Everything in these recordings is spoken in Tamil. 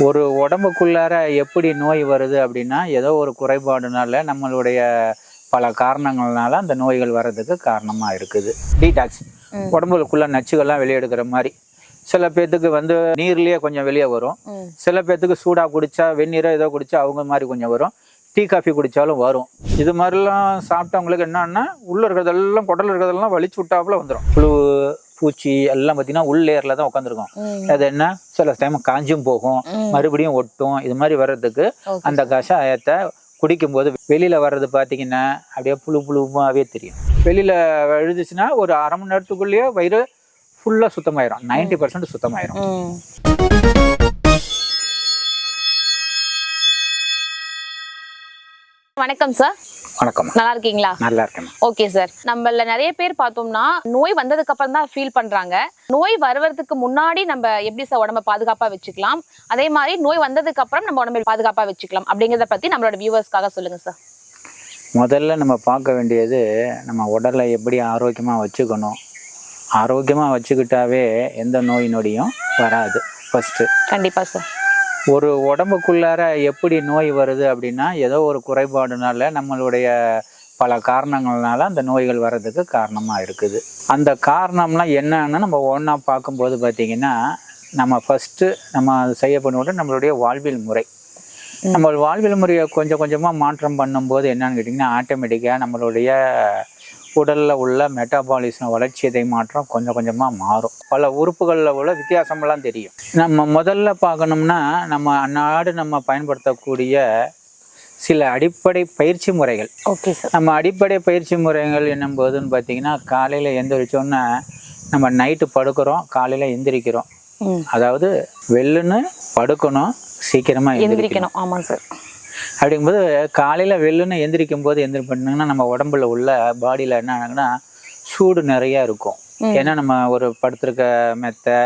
ஒரு உடம்புக்குள்ளார எப்படி நோய் வருது அப்படின்னா ஏதோ ஒரு குறைபாடுனால நம்மளுடைய பல காரணங்கள்னால அந்த நோய்கள் வர்றதுக்கு காரணமாக இருக்குது. டீடாக்ஸ். உடம்புக்குள்ள நச்சுகள்லாம் வெளியே எடுக்கிற மாதிரி. சில பேர்த்துக்கு வந்து நீர்லேயே கொஞ்சம் வெளியே வரும். சில பேர்த்துக்கு சூடாக குடிச்சா வெந்நீரோ ஏதோ குடிச்சா அவங்க மாதிரி கொஞ்சம் வரும். டீ காஃபி குடித்தாலும் வரும். இது மாதிரிலாம் சாப்பிட்டவங்களுக்கு என்னன்னா உள்ளே இருக்கிறதெல்லாம் குடல் இருக்கிறதெல்லாம் வலிச்சு விட்டாப்புல வந்துடும் புழு பூச்சி எல்லாம் பார்த்தீங்கன்னா உள் லேயரில் தான் உட்காந்துருக்கும். அது என்ன? சில டைம் காஞ்சும் போகும். மறுபடியும் ஒட்டும். இது மாதிரி வர்றதுக்கு. அந்த கஷாயத்தை குடிக்கும்போது வெளியில வர்றது பார்த்தீங்கன்னா அப்படியே புழு புழுவாவே தெரியும். வெளியில எழுதுச்சுன்னா ஒரு அரை மணி நேரத்துக்குள்ளேயே வயிறு ஃபுல்லா சுத்தமாயிரும். 90% பர்சன்ட் சுத்தமாயிரும். வணக்கம் சார் வணக்கம். நல்லா இருக்கீங்களா நல்லா இருக்கேன் ஓகே சார் நம்மள நிறைய பேர் பார்த்தோம்னா நோய் வந்ததுக்கு அப்புறம் தான் ஃபீல் பண்றாங்க. நோய் வருவதற்கு முன்னாடி நம்ம எப்படி சார் உடம்ப பாதுகாப்பா வச்சுக்கலாம்? அதே மாதிரி நோய் வந்ததுக்கு அப்புறம் நம்ம உடம்பை பாதுகாப்பா வச்சுக்கலாம். அப்படிங்கறத பத்தி நம்மளோட வியூவர்ஸ்க்காக சொல்லுங்க சார் முதல்ல நம்ம பார்க்க வேண்டியது நம்ம உடலை எப்படி ஆரோக்கியமா வச்சுக்கணும். ஆரோக்கியமா வச்சுக்கிட்டாவே எந்த நோய் நொடியும் வராது ஃபர்ஸ்ட் கண்டிப்பா சார் ஒரு உடம்புக்குள்ளார எப்படி நோய் வருது அப்படின்னா ஏதோ ஒரு குறைபாடுனால நம்மளுடைய பல காரணங்கள்னால அந்த நோய்கள் வர்றதுக்கு காரணமாக இருக்குது. அந்த காரணம்லாம் என்னன்னு நம்ம ஒன்றா பார்க்கும்போது பார்த்தீங்கன்னா நம்ம ஃபஸ்ட்டு நம்ம செய்ய பண்ணுவோம் நம்மளுடைய வாழ்வியல் முறை. நம்ம வாழ்வியல் முறையை கொஞ்சம் கொஞ்சமாக மாற்றம் பண்ணும்போது என்னன்னு கேட்டிங்கன்னா ஆட்டோமேட்டிக்காக நம்மளுடைய உடலில் உள்ள மெட்டாபாலிசம் வளர்ச்சியதை மாற்றம்? கொஞ்சம் கொஞ்சமாக மாறும். பல உறுப்புகளில் உள்ள வித்தியாசமெல்லாம் தெரியும். நம்ம முதல்ல பார்க்கணும்னா நம்ம அன்னாடு நம்ம பயன்படுத்தக்கூடிய சில அடிப்படை பயிற்சி முறைகள். ஓகே சார் நம்ம அடிப்படை பயிற்சி முறைகள் என்னும்போதுன்னு பார்த்தீங்கன்னா காலையில் எந்திரிச்சோன்னே நம்ம நைட்டு படுக்கிறோம் காலையில் எந்திரிக்கிறோம். அதாவது வெள்ளுன்னு படுக்கணும் சீக்கிரமாக எந்திரிக்கணும். எந்திரிக்கணும். ஆமா சார் அப்படிங்கும்போது காலையில் வெள்ளுன்னு எந்திரிக்கும் போது எந்திரி பண்ணிங்கன்னா நம்ம உடம்புல உள்ள பாடியில் என்ன ஆகுதுன்னா சூடு நிறையா இருக்கும். ஏன்னா நம்ம ஒரு படுத்திருக்க மெத்தை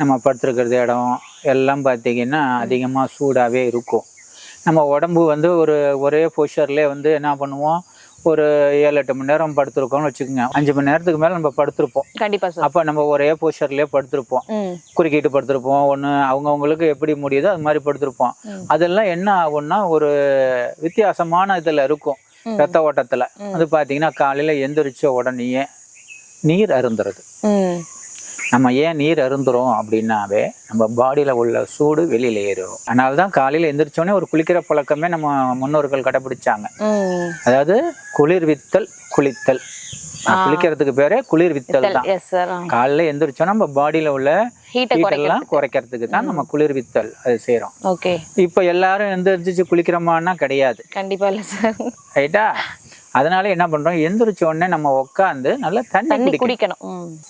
நம்ம படுத்திருக்கிறது இடம் எல்லாம் பார்த்தீங்கன்னா அதிகமாக சூடாகவே இருக்கும். நம்ம உடம்பு வந்து ஒரு ஒரே பொஷர்லேயே வந்து என்ன பண்ணுவோம்? ஒரு ஏழு எட்டு மணி நேரம் படுத்திருக்கோம்னு வச்சுக்கோங்க. அஞ்சு மணி நேரத்துக்கு மேலே நம்ம படுத்திருப்போம். கண்டிப்பா அப்போ நம்ம ஒரே பொஷர்லேயே படுத்திருப்போம். குறுக்கிட்டு படுத்திருப்போம். ஒன்று அவங்கவுங்களுக்கு எப்படி முடியுதோ அது மாதிரி படுத்திருப்போம். அதெல்லாம் என்ன ஆகும்னா ஒரு வித்தியாசமான இதில் இருக்கும். ரத்த ஓட்டத்தில். அது பார்த்தீங்கன்னா காலையில் எந்திரிச்ச உடனேயே நீர் அருந்துறது. நம்ம ஏன் நீர் அருந்துறோம் அப்படின்னாவே நம்ம பாடியில் உள்ள சூடு வெளியில் ஏறிடும் அதனால தான் காலையில் எந்திரிச்சோடனே ஒரு குளிக்கிற பழக்கமே நம்ம முன்னோர்கள் கடைப்பிடிச்சாங்க ம். அதாவது குளிர்வித்தல் குளித்தல். குளிக்கிறதுக்கு பேரே குளிர்வித்தல் தான். எஸ் சார் காலையில் எந்திரிச்சோன்னா நம்ம பாடியில் உள்ள குறைக்க எல்லாம் குறைக்கிறதுக்கு தான் நம்ம குளிர்வித்தல் அது செய்கிறோம் ஓகே. இப்போ எல்லாரும் எந்திரிச்சு குளிக்கிறோமான்னா கிடையாது. கண்டிப்பா இல்ல சார் ரைட்டா அதனால என்ன பண்றோம்? எந்திரிச்ச உடனே நம்ம உட்காந்து நல்லா தண்ணி குடிக்கணும்.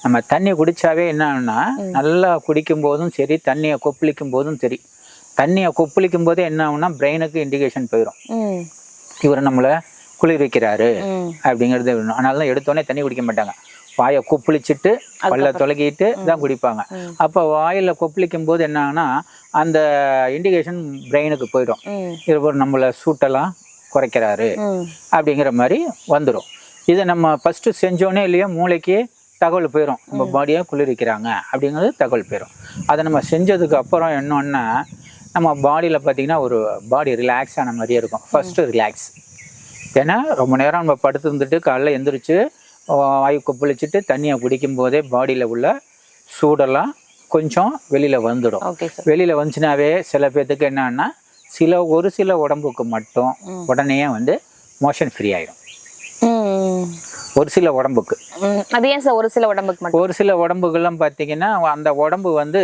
நம்ம தண்ணி குடிச்சாவே என்னன்னா நல்லா குடிக்கும் போதும் சரி தண்ணியை கொப்பளிக்கும் போதும் சரி தண்ணியை கொப்பளிக்கும் போதே என்ன ஆகும்னா பிரெயினுக்கு இண்டிகேஷன் போயிடும் இவர் நம்மளை குளிர்விக்கிறாரு ம். அப்படிங்கிறது அதனால தான் எடுத்தோடனே தண்ணி குடிக்க மாட்டாங்க. வாயை கொப்பளிச்சிட்டு பல்ல தொலகிட்டு தான் குடிப்பாங்க. அப்போ வாயில கொப்பளிக்கும் போது என்ன ஆகுனா அந்த இண்டிகேஷன் பிரெயினுக்கு போயிடும். இவர் நம்மளை சூட்டெல்லாம் குறைக்கிறாரு அப்படிங்கிற மாதிரி வந்துடும் இதை நம்ம ஃபஸ்ட்டு செஞ்சோன்னே இல்லையா மூளைக்கு தகவல் போயிடும் நம்ம பாடியை குளிர்விக்கிறாங்க அப்படிங்கிறது தகவல் போயிடும் அதை நம்ம செஞ்சதுக்கு அப்புறம் என்னன்னா நம்ம பாடியில் பார்த்தீங்கன்னா ஒரு பாடி ரிலாக்ஸ் ஆன மாதிரியே இருக்கும். ஃபஸ்ட்டு ரிலாக்ஸ் ஏன்னா ரொம்ப நேரம் நம்ம படுத்து இருந்துட்டு காலைல எந்திரிச்சு வாயு கொப்பளிச்சுட்டு தண்ணியை குடிக்கும் போதே பாடியில் உள்ள சூடெல்லாம் கொஞ்சம் வெளியில் வந்துடும். வெளியில் வந்துச்சுனாவே சில பேர்த்துக்கு என்னன்னா சில ஒரு சில உடம்புக்கு மட்டும் உடனே வந்து மோஷன் ஃப்ரீ ஆயிடும் ஒரு சில உடம்புக்கு. அது ஏன் சார் ஒரு சில உடம்புக்கு மட்டும்? ஒரு சில உடம்புகள்லாம் பார்த்தீங்கன்னா அந்த உடம்பு வந்து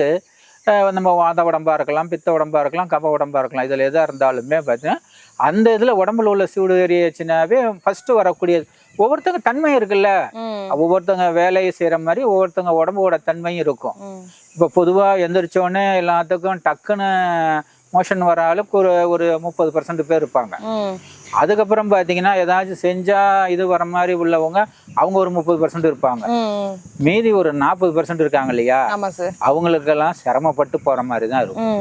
நம்ம வாத உடம்பா இருக்கலாம் பித்த உடம்பா இருக்கலாம் கப உடம்பா இருக்கலாம் இதில் எதாக இருந்தாலுமே பார்த்தீங்கன்னா அந்த இதில் உடம்புல உள்ள சூடு ஏறிச்சுனாவே ஃபஸ்ட்டு வரக்கூடியது ஒவ்வொருத்தங்க தன்மை இருக்குல்ல. ஒவ்வொருத்தங்க வேலையை செய்கிற மாதிரி ஒவ்வொருத்தங்க உடம்போட தன்மையும் இருக்கும். இப்போ பொதுவாக எந்திரிச்சோடனே எல்லாத்துக்கும் டக்குன்னு மோஷன் வர அளவுக்கு ஒரு ஒரு முப்பது பர்சன்ட் பேர் இருப்பாங்க. அதுக்கப்புறம் பார்த்தீங்கன்னா ஏதாச்சும் செஞ்சால் இது வர மாதிரி உள்ளவங்க அவங்க ஒரு முப்பது பர்சன்ட் இருப்பாங்க. மீதி ஒரு நாற்பது பர்சன்ட் இருக்காங்க இல்லையா? அவங்களுக்கெல்லாம் சிரமப்பட்டு போகிற மாதிரி தான் இருக்கும்.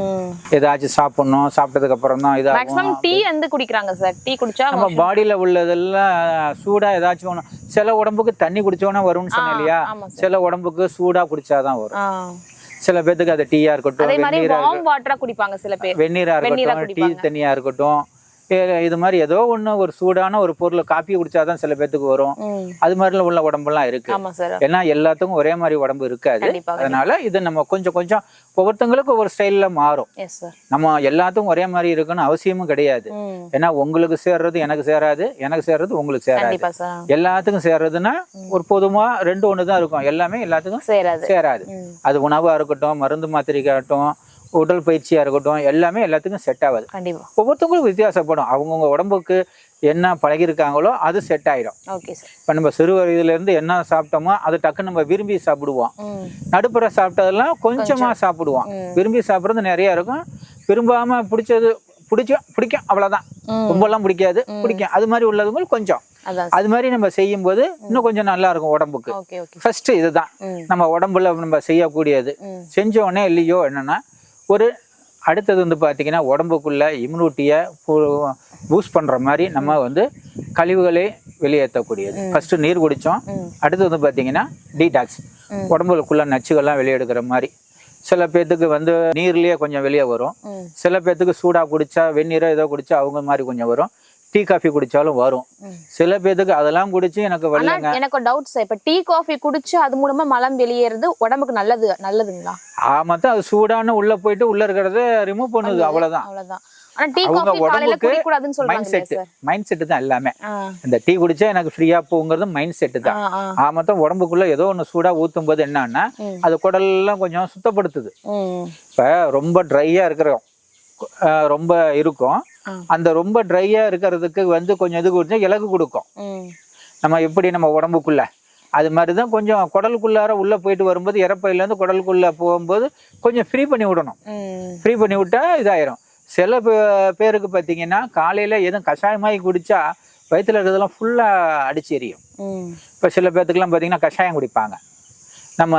ஏதாச்சும் சாப்பிட்ணும் சாப்பிட்டதுக்கு அப்புறம் தான் இதாகும். டீ வந்து குடிக்கிறாங்க சார் டீ குடிச்சா நம்ம பாடியில் உள்ளதெல்லாம் சூடாக ஏதாச்சும் ஒன்று சில உடம்புக்கு தண்ணி குடிச்சோன்னே வரும்னு சொன்னேன் இல்லையா? சில உடம்புக்கு சூடாக குடிச்சாதான் வரும். சில பேர்த்துக்கு அது டீயா இருக்கட்டும் அதே மாதிரி வெந்நீரா வார்ம் வாட்டரா குடிப்பாங்க சில பேர். வெந்நீரா இருக்கட்டும் டீ. தண்ணியா இருக்கட்டும். இது மாதிரி ஏதோ ஒண்ணு ஒரு சூடான ஒரு பொருள் காப்பி குடிச்சாதான் சில பேர்த்துக்கு வரும். அது மாதிரிலாம் உள்ள உடம்பெல்லாம் இருக்கு. ஆமா சார் ஏன்னா எல்லாத்துக்கும் ஒரே மாதிரி உடம்பு இருக்காது. அதனால இது நம்ம கொஞ்சம் கொஞ்சம் ஒவ்வொருத்தங்களுக்கு ஒவ்வொரு ஸ்டைல்ல மாறும். நம்ம எல்லாத்துக்கும் ஒரே மாதிரி இருக்குன்னு அவசியமும் கிடையாது. ஏன்னா உங்களுக்கு சேர்றது எனக்கு சேராது எனக்கு சேர்றது உங்களுக்கு சேராது. எல்லாத்துக்கும் சேர்றதுன்னா ஒரு பொதுவா ரெண்டு ஒன்று தான் இருக்கும். எல்லாமே எல்லாத்துக்கும் சேராது. அது உணவா இருக்கட்டும் மருந்து மாத்திரைக்காகட்டும் உடல் பயிற்சியா இருக்கட்டும் எல்லாமே எல்லாத்துக்கும் செட் ஆகாது. கண்டிப்பா. ஒவ்வொருத்தவங்களுக்கும் வித்தியாசப்படும். அவங்கவுங்க உடம்புக்கு என்ன பழகிருக்காங்களோ அது செட் ஆயிடும் ஓகே சார் இப்போ நம்ம சிறு வயதுல இருந்து என்ன சாப்பிட்டோமோ அதை டக்குன்னு நம்ம விரும்பி சாப்பிடுவோம். நடுப்புற சாப்பிட்டதெல்லாம் கொஞ்சமா சாப்பிடுவோம். விரும்பி சாப்பிட்றது நிறைய இருக்கும். விரும்பாம பிடிச்சது பிடிக்கும் பிடிக்கும். அவ்வளவுதான். ம். ரொம்பலாம் பிடிக்காது. பிடிக்கும். அது மாதிரி உள்ளதுங்க கொஞ்சம். அது மாதிரி நம்ம செய்யும்போது இன்னும் கொஞ்சம் நல்லா இருக்கும் உடம்புக்கு. ஃபர்ஸ்ட் இதுதான். நம்ம உடம்புல நம்ம செய்யக்கூடியது. செஞ்ச உடனே இல்லையோ என்னன்னா ஒரு அடுத்தது வந்து பார்த்தீங்கன்னா உடம்புக்குள்ள இம்யூனிட்டியை பூஸ்ட் பண்ற மாதிரி நம்ம வந்து கழிவுகளை வெளியேற்றக்கூடியது. ஃபர்ஸ்ட் நீர் குடிச்சோம். ம். அடுத்து வந்து பார்த்தீங்கன்னா டீடாக்ஸ். உடம்புக்குள்ள நச்சுகள்லாம் வெளியெடுக்கிற மாதிரி. சில பேர்த்துக்கு வந்து நீர்லயே கொஞ்சம் வெளியே வரும். சில பேர்த்துக்கு சூடா குடிச்சா வெந்நீரோ ஏதோ குடிச்சா அவங்க மாதிரி கொஞ்சம் வரும். டீ காஃபி குடிச்சாலும் வரும். சில பேர்த்துக்கு அதெல்லாம் குடிச்சு எனக்கு வரலங்க எனக்கு ஒரு டவுட் சார் இப்ப டீ காஃபி குடிச்சு அது மூலமா மலம் வெளியேறது உடம்புக்கு நல்லது நல்லதுங்களா? ஆமா தான் அது சூடான உள்ள போயிட்டு உள்ள இருக்கிறத ரிமூவ் பண்ணுது அவ்வளவுதான். அவ்வளவுதான். மைண்ட் செட் தான் எல்லாமே. இந்த டீ குடிச்சா எனக்கு ஃப்ரீயா போங்கிறது மைண்ட் செட்டு தான். ஆ ஆ. ஆமத்தான் உடம்புக்குள்ள ஏதோ ஒன்று சூடா ஊத்தும் போது என்னன்னா. அது குடல்லாம் கொஞ்சம் சுத்தப்படுத்துது. இப்ப ரொம்ப ட்ரையா இருக்கிறோம். ரொம்ப இருக்கும். அந்த ரொம்ப ட்ரையா இருக்கிறதுக்கு வந்து கொஞ்சம் இது குடிச்சா இலகு கொடுக்கும். நம்ம எப்படி நம்ம உடம்புக்குள்ள? அது மாதிரி தான் கொஞ்சம் குடலுக்குள்ளார உள்ள போயிட்டு வரும்போது இறப்பையிலேருந்து குடலுக்குள்ள போகும்போது கொஞ்சம் ஃப்ரீ பண்ணி விடணும். ஃப்ரீ பண்ணி விட்டா இதாயிரும். சில பேருக்கு பார்த்தீங்கன்னா காலையில எதுவும் கஷாயமாகி குடிச்சா வயித்துல இருக்கிறதெல்லாம் ஃபுல்லா அடிச்சு எரியும். இப்போ சில பேர்த்துக்குலாம் பார்த்தீங்கன்னா கஷாயம் குடிப்பாங்க. நம்ம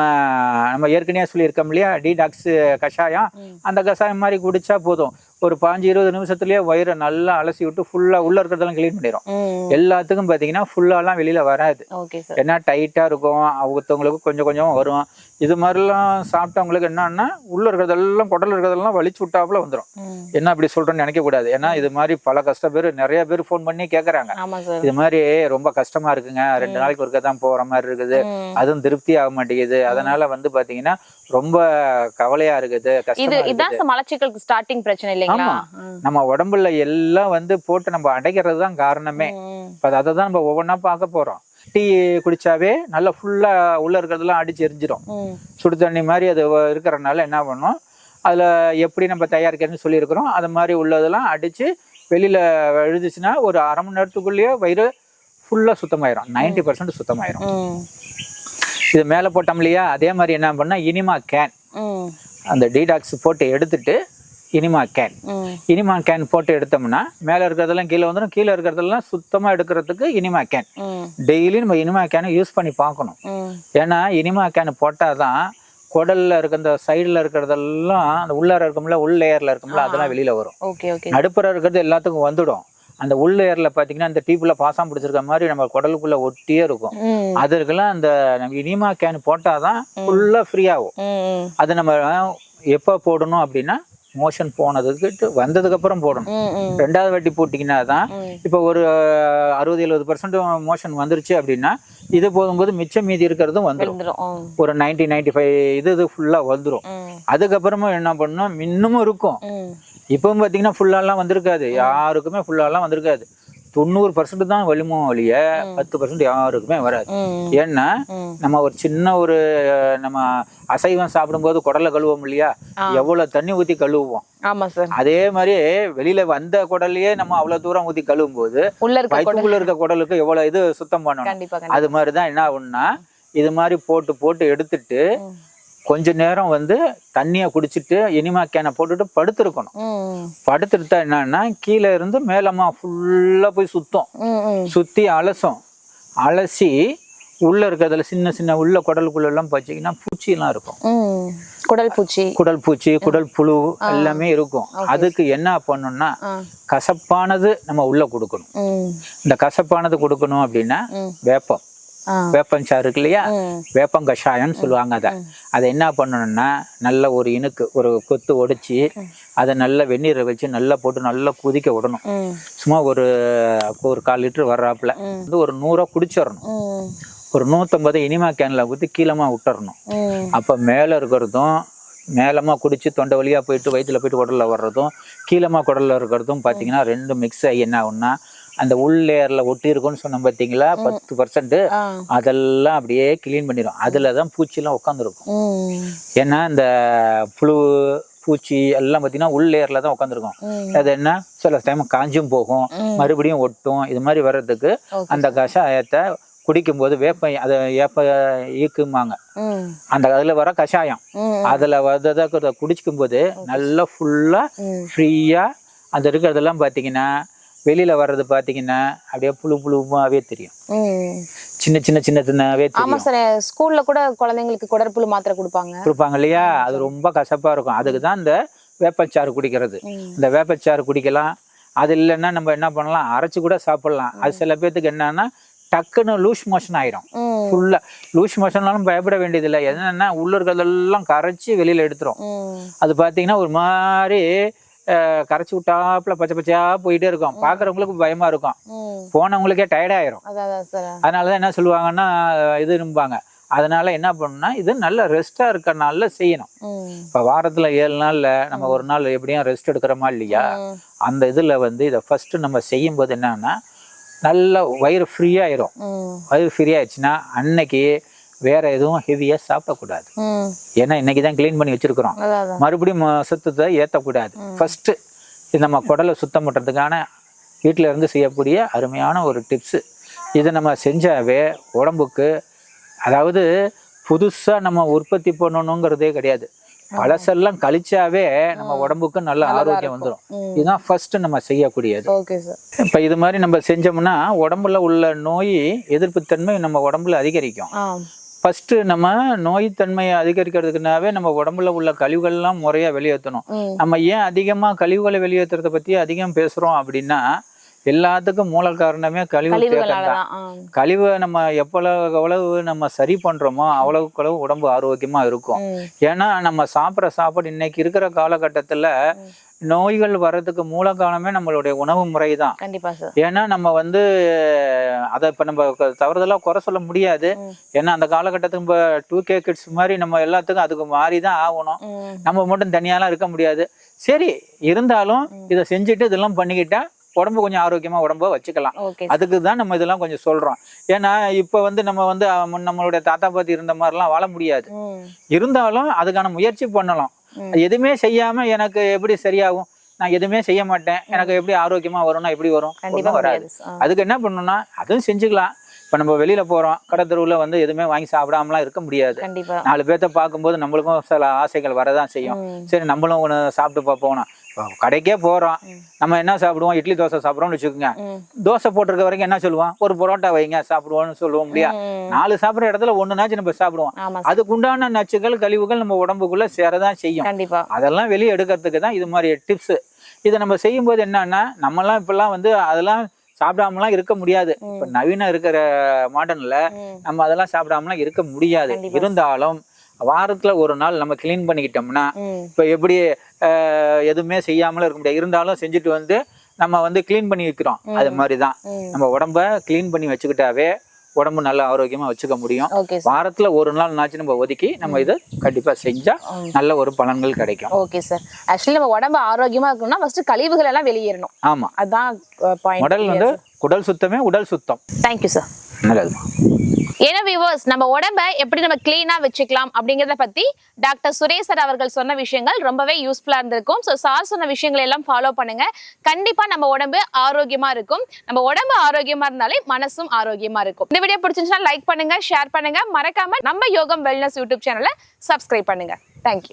நம்ம ஏற்கனவே சொல்லியிருக்கோம் இல்லையா? டீடாக்ஸ் கஷாயம். அந்த கஷாயம் மாதிரி குடிச்சா போதும். ஒரு பாஞ்சு இருபது நிமிஷத்துலயே வயிறை நல்லா அலசி விட்டு ஃபுல்லா உள்ள இருக்கிறதெல்லாம் க்ளீன் பண்ணிடும் எல்லாத்துக்கும் பார்த்தீங்கன்னா ஃபுல்லாலாம் வெளியில வராது. ஏன்னா டைட்டா இருக்கும். ஒருத்தவங்களுக்கு கொஞ்சம் கொஞ்சம் வரும். இது மாதிரிலாம் சாப்பிட்டவங்களுக்கு என்னன்னா உள்ள இருக்கிறதெல்லாம் குடல் இருக்கிறதெல்லாம் வலிச்சு விட்டாப்புல வந்துடும் என்ன அப்படி சொல்றேன்னு நினைக்க கூடாது. ஏன்னா இது மாதிரி பல கஷ்ட பேர் நிறைய பேர் ஃபோன் பண்ணி சார். இது மாதிரி ரொம்ப கஷ்டமா இருக்குங்க. ரெண்டு நாளைக்கு ஒருக்க தான் போற மாதிரி இருக்குது. அதுவும் திருப்தி ஆக மாட்டேங்குது. அதனால வந்து பாத்தீங்கன்னா ரொம்ப கவலையா இருக்குது இது சார் மலச்சிக்கலுக்கு ஸ்டார்டிங் பிரச்சனை இல்லைங்களா. நம்ம உடம்புல எல்லாம் வந்து போட்டு நம்ம அடைக்கிறது தான் காரணமே. இப்போ அதை தான் நம்ம ஒவ்வொன்றா பார்க்க போறோம். டீ குடிச்சாவே நல்லா ஃபுல்லா உள்ள இருக்கிறதெல்லாம் அடிச்சு எரிஞ்சிடும். சுடு தண்ணி மாதிரி அது இருக்கிறனால என்ன பண்ணும் அதில் எப்படி நம்ம தயாரிக்கிறதுன்னு சொல்லியிருக்கிறோம் அது மாதிரி உள்ளதெல்லாம் அடித்து வெளியில் எழுதுச்சுன்னா ஒரு அரை மணி நேரத்துக்குள்ளேயே வயிறு ஃபுல்லாக சுத்தமாயிரும் 90% பர்சன்ட் சுத்தமாயிரும். இது மேலே போட்டோம் இல்லையா அதே மாதிரி என்ன பண்ணால் இனிமா கேன். அந்த டீடாக்ஸ் போட்டு எடுத்துட்டு இனிமா கேன். இனிமா கேன் போட்டு எடுத்தோம்னா மேலே இருக்கிறதெல்லாம் கீழே வந்துடும் கீழே இருக்கிறதெல்லாம் சுத்தமாக எடுக்கிறதுக்கு இனிமா கேன். டெய்லி நம்ம இனிமா கேனை யூஸ் பண்ணி பார்க்கணும். ஏன்னா இனிமா கேன் போட்டால் தான் குடல்ல இருக்க இந்த சைடில் இருக்கிறதெல்லாம் அந்த உள்ளார இருக்கும்ல உள் லேயரில் இருக்கும்ல அதெல்லாம் வெளியில வரும். நடுப்புற இருக்கிறது எல்லாத்துக்கும் வந்துடும். அந்த உள் லேயரில் பார்த்தீங்கன்னா அந்த டீப்புல பாசம் பிடிச்சிருக்க மாதிரி நம்ம குடலுக்குள்ள ஒட்டியே இருக்கும். அதற்கெல்லாம் அந்த நம்ம இனிமா கேன் போட்டாதான் ஃபுல்லா ஃப்ரீ ஆகும். அது நம்ம எப்போ போடணும் அப்படின்னா மோஷன் போனதுக்கு வந்ததுக்கு அப்புறம் போடணும். ரெண்டாவது வாட்டி போட்டிங்கன்னா தான். இப்போ ஒரு அறுபது எழுபது பர்சன்ட் மோஷன் வந்துருச்சு அப்படின்னா இது போகும்போது மிச்சம் மீதி இருக்கிறதும் வந்துடும். ஒரு 90 95 ஃபைவ் இது இது ஃபுல்லாக வந்துடும். அதுக்கப்புறமா என்ன பண்ணணும் இன்னமும் இருக்கும். இப்பவும் பார்த்தீங்கன்னா ஃபுல்லாலாம் வந்திருக்காது யாருக்குமே ஃபுல்லாலாம் வந்திருக்காது தொண்ணூறு பர்சன்ட் தான் வலிமோ வழிய பத்து பர்சன்ட் யாருக்குமே வராது. ஏன்னா. நம்ம ஒரு சின்ன ஒரு நம்ம அசைவம் சாப்பிடும்போது குடலை கழுவோம் இல்லையா? எவ்வளவு தண்ணி ஊத்தி கழுவுவோம். ஆமா சார் அதே மாதிரி வெளியில வந்த குடல்லையே நம்ம அவ்வளவு தூரம் ஊத்தி கழுவும் போது வயிற்றுக்குள்ள இருக்க குடலுக்கு எவ்வளவு இது சுத்தம் பண்ணணும். அது மாதிரி தான் என்ன ஆகும்னா இது மாதிரி போட்டு போட்டு எடுத்துட்டு. கொஞ்ச நேரம் வந்து தண்ணியை குடிச்சிட்டு இனிமா கேனை போட்டுட்டு படுத்திருக்கணும். படுத்துட்டா என்னன்னா கீழே இருந்து மேலமா ஃபுல்லா போய் சுத்தம். சுத்தி அலசும் அலசி உள்ள இருக்கிறதுல சின்ன சின்ன உள்ள குடலுக்குள்ள எல்லாம் பார்த்தீங்கன்னா பூச்சியெல்லாம் இருக்கும் ம். குடல் பூச்சி குடல் பூச்சி குடல் புழு எல்லாமே இருக்கும் அதுக்கு என்ன பண்ணணும்னா. கசப்பானது நம்ம உள்ள கொடுக்கணும். இந்த கசப்பானது கொடுக்கணும் அப்படின்னா. வேப்பம். வேப்பஞ்சாறு இருக்கு இல்லையா. வேப்பங்கஷாயம்னு சொல்லுவாங்க அதை. அதை என்ன பண்ணணும்னா நல்ல ஒரு இனுக்கு ஒரு கொத்து ஒடிச்சு அதை நல்ல வெந்நீரை வச்சு நல்லா போட்டு நல்லா கொதிக்க விடணும். சும்மா ஒரு ஒரு கால் லிட்டர் வர்றாப்புல. வந்து ஒரு நூறா குடிச்சிடணும். ஒரு நூற்றம்பது இனிமா கேனில் ஊற்றி கீழமா விட்டுறணும். அப்போ மேலே இருக்கிறதும் மேலமாக குடிச்சு தொண்டை வழியாக போயிட்டு வயிற்றுல போயிட்டு குடலில் வர்றதும் கீழமா குடலில் இருக்கிறதும் பார்த்தீங்கன்னா ரெண்டு மிக்ஸ் ஆகி என்ன ஆகும்னா அந்த உள் லேயரில் ஒட்டி இருக்கும்னு சொன்னோம் பார்த்தீங்களா பத்து பர்சன்ட். அதெல்லாம் அப்படியே க்ளீன் பண்ணிடும் அதில் தான் பூச்சிலாம் உட்காந்துருக்கும். ஏன்னா இந்த புழு பூச்சி எல்லாம் பார்த்தீங்கன்னா உள் லேயரில் தான் உட்காந்துருக்கும். அது என்ன சில டைம் காஞ்சும் போகும். மறுபடியும் ஒட்டும் இது மாதிரி வர்றதுக்கு. அந்த கஷாயத்தை குடிக்கும்போது வேப்ப அதை ஏப்ப ஈக்குமாங்க. அந்த அதில் வர கஷாயம். அதில் வந்ததை குடிக்கும் போது நல்லா ஃபுல்லாக. ஃப்ரீயாக அந்த இருக்கிறதெல்லாம் பார்த்தீங்கன்னா வெளியில் வர்றது பார்த்தீங்கன்னா அப்படியே புழு புழுவாகவே தெரியும். சின்ன சின்ன சின்ன சின்னவே ஆமா தெரியும் சார் ஸ்கூல்ல கூட குழந்தைங்களுக்கு குடற்புழு மாத்திரை கொடுப்பாங்க. கொடுப்பாங்க இல்லையா? அது ரொம்ப கசப்பாக இருக்கும். அதுக்கு தான் இந்த வேப்பச்சாறு குடிக்கிறது. இந்த வேப்பச்சாறு குடிக்கலாம். அது இல்லைன்னா நம்ம என்ன பண்ணலாம்? அரைச்சு கூட சாப்பிடலாம். அது சில பேர்த்துக்கு என்னன்னா டக்குன்னு லூஸ் மோஷன் ஆயிரும். ம். ஃபுல்லாக லூஸ் மோஷன்னாலும் பயப்பட வேண்டியதில்லை. என்னன்னா உள்ள இருக்கிறதெல்லாம் கரைச்சி வெளியில் எடுத்துரும். அது பார்த்தீங்கன்னா ஒரு மாதிரி கரைச்சி விட்டாப்புல பச்சை பச்சையா போயிட்டே இருக்கும். பார்க்குறவங்களுக்கு பயமா இருக்கும். போனவங்களுக்கே டயர்டாயிரும் அதான் அதான் சார். அதனால தான் என்ன சொல்லுவாங்கன்னா இது நம்பாங்க. அதனால என்ன பண்ணணும்னா இது நல்ல ரெஸ்ட்டாக இருக்கிற நாளில் செய்யணும். இப்போ வாரத்தில் ஏழு நாளில் நம்ம ஒரு நாள் எப்படியும் ரெஸ்ட் எடுக்கிறோமா இல்லையா. அந்த இதில் வந்து இதை ஃபஸ்ட்டு நம்ம செய்யும்போது என்னன்னா நல்ல வயிறு ஃப்ரீயாயிரும் ம். வயிறு ஃப்ரீ ஆயிடுச்சுன்னா அன்னைக்கு வேற எதுவும் ஹெவியாக சாப்பிடக்கூடாது. ஏன்னா இன்னைக்கு தான் க்ளீன் பண்ணி வச்சிருக்கிறோம். மறுபடியும் சுத்தத்தை ஏற்றக்கூடாது ஃபஸ்ட்டு இது நம்ம குடலை சுத்தம் பண்ணுறதுக்கான வீட்டில் இருந்து செய்யக்கூடிய அருமையான ஒரு டிப்ஸு இதை நம்ம செஞ்சாவே உடம்புக்கு அதாவது புதுசாக நம்ம உற்பத்தி பண்ணணுங்கிறதே கிடையாது. பழசெல்லாம் கழிச்சாவே நம்ம உடம்புக்கு நல்ல ஆரோக்கியம் வந்துடும். இதுதான் ஃபர்ஸ்ட் நம்ம செய்யக்கூடியது. இப்போ இது மாதிரி நம்ம செஞ்சோம்னா உடம்புல உள்ள நோய் எதிர்ப்புத்தன்மை நம்ம உடம்புல அதிகரிக்கும். ஃபர்ஸ்ட் நம்ம நோய் தன்மையை அதிகரிக்கிறதுக்குனாவே நம்ம உடம்புல உள்ள கழிவுகள்லாம் முறையா வெளியேற்றணும். நம்ம ஏன் அதிகமா கழிவுகளை வெளியேற்றுறத பத்தி அதிகம் பேசுறோம் அப்படின்னா எல்லாத்துக்கும் மூல காரணமே கழிவு தான். கழிவை நம்ம எவ்வளவு எவ்வளவு நம்ம சரி பண்றோமோ அவ்வளவுக்கு அளவு உடம்பு ஆரோக்கியமா இருக்கும். ஏன்னா நம்ம சாப்பிட்ற சாப்பாடு இன்னைக்கு இருக்கிற காலகட்டத்துல நோய்கள் வர்றதுக்கு மூல காரணமே நம்மளுடைய உணவு முறை தான் ஏன்னா நம்ம வந்து அதை இப்போ நம்ம க- தவறுதலா குறை சொல்ல முடியாது. ஏன்னா அந்த காலகட்டத்துக்கு இப்போ டூ கே கிட்ஸ் மாதிரி நம்ம எல்லாத்துக்கும் அதுக்கு மாறி தான் ஆகணும். நம்ம மட்டும் தனியாலாம் இருக்க முடியாது. சரி இருந்தாலும் இதை செஞ்சுட்டு இதெல்லாம் பண்ணிக்கிட்டா உடம்பு கொஞ்சம் ஆரோக்கியமா உடம்ப வச்சுக்கலாம். அதுக்கு தான் நம்ம இதெல்லாம் கொஞ்சம் சொல்றோம். ஏன்னா இப்போ வந்து நம்ம வந்து நம்மளுடைய தாத்தா பாட்டி இருந்த மாதிரிலாம் வாழ முடியாது. இருந்தாலும் அதுக்கான முயற்சி பண்ணலாம். எதுவுமே செய்யாம எனக்கு எப்படி சரியாகும்? நான் எதுவுமே செய்ய மாட்டேன். எனக்கு எப்படி ஆரோக்கியமா வரும்னா எப்படி வரும். கண்டிப்பா வராது. அதுக்கு என்ன பண்ணணும்னா அதுவும் செஞ்சுக்கலாம். இப்போ நம்ம வெளியில போறோம். கடை தெருவுல வந்து எதுவுமே வாங்கி சாப்பிடாமலாம் இருக்க முடியாது. நாலு பேர்த்த பார்க்கும்போது நம்மளுக்கும் சில ஆசைகள் வரதான் செய்யும். சரி நம்மளும் ஒன்று சாப்பிட்டு பார்ப்போம் இப்போ கடைக்கே போறோம். நம்ம என்ன சாப்பிடுவோம்? இட்லி தோசை சாப்பிட்றோம்னு வச்சுக்கோங்க. தோசை போட்டிருக்க வரைக்கும் என்ன சொல்லுவோம்? ஒரு பரோட்டா வைங்க சாப்பிடுவோம்னு சொல்லுவோம் முடியா ம். நாலு சாப்பிட்ற இடத்துல ஒண்ணுனாச்சும் நம்ம சாப்பிடுவோம். அதுக்குண்டான நச்சுகள் கழிவுகள் நம்ம உடம்புக்குள்ள சேரதான் செய்யும். அதெல்லாம் வெளியே எடுக்கிறதுக்கு தான் இது மாதிரி டிப்ஸ் இதை நம்ம செய்யும்போது என்னன்னா நம்மலாம் இப்பெல்லாம் வந்து அதெல்லாம் சாப்பிடாமலாம் இருக்க முடியாது. இப்போ நவீன இருக்கிற மாடர்ன்ல. நம்ம அதெல்லாம் சாப்பிடாமலாம் இருக்க முடியாது. இருந்தாலும் வாரத்துல ஒரு நாள் நம்ம க்ளீன் பண்ணிக்கிட்டோம்னா. இப்போ எப்படி எதுவுமே செய்யாமலும் இருக்க முடியாது. இருந்தாலும் செஞ்சுட்டு வந்து நம்ம வந்து க்ளீன் பண்ணி வைக்கிறோம். அது மாதிரி தான் ம். நம்ம உடம்ப க்ளீன் பண்ணி வச்சுக்கிட்டாவே உடம்பு நல்ல ஆரோக்கியமா வச்சுக்க முடியும். வாரத்துல ஒரு நாள் நாச்சு நம்ம ஒதுக்கி நம்ம இதை கண்டிப்பா செஞ்சா. நல்ல ஒரு பலன்கள் கிடைக்கும். Okay sir. ஆக்சுவலி நம்ம உடம்பு ஆரோக்கியமா இருக்கணும்னா ஃபர்ஸ்ட் கழிவுகள் எல்லாம் வெளியேறணும். ஆமா. அதான் உடல் வந்து குடல் சுத்தமே உடல் சுத்தம். தேங்க்யூ சார் நல்லது. ஏன்னா வியூவர்ஸ் நம்ம உடம்ப எப்படி நம்ம கிளீனா வச்சுக்கலாம் அப்படிங்கறத பத்தி டாக்டர் சுரேஷ் சார் அவர்கள் சொன்ன விஷயங்கள் ரொம்பவே யூஸ்ஃபுல்லா இருந்திருக்கும். ஸோ சார் சொன்ன விஷயங்களை எல்லாம் ஃபாலோ பண்ணுங்க. கண்டிப்பா நம்ம உடம்பு ஆரோக்கியமா இருக்கும். நம்ம உடம்பு ஆரோக்கியமா இருந்தாலே மனசும் ஆரோக்கியமா இருக்கும். இந்த வீடியோ பிடிச்சிருந்துச்சுன்னா லைக் பண்ணுங்க ஷேர் பண்ணுங்க. மறக்காம நம்ம யோகம் வெல்னஸ் யூடியூப் சேனலை சப்ஸ்கிரைப் பண்ணுங்க. Thank you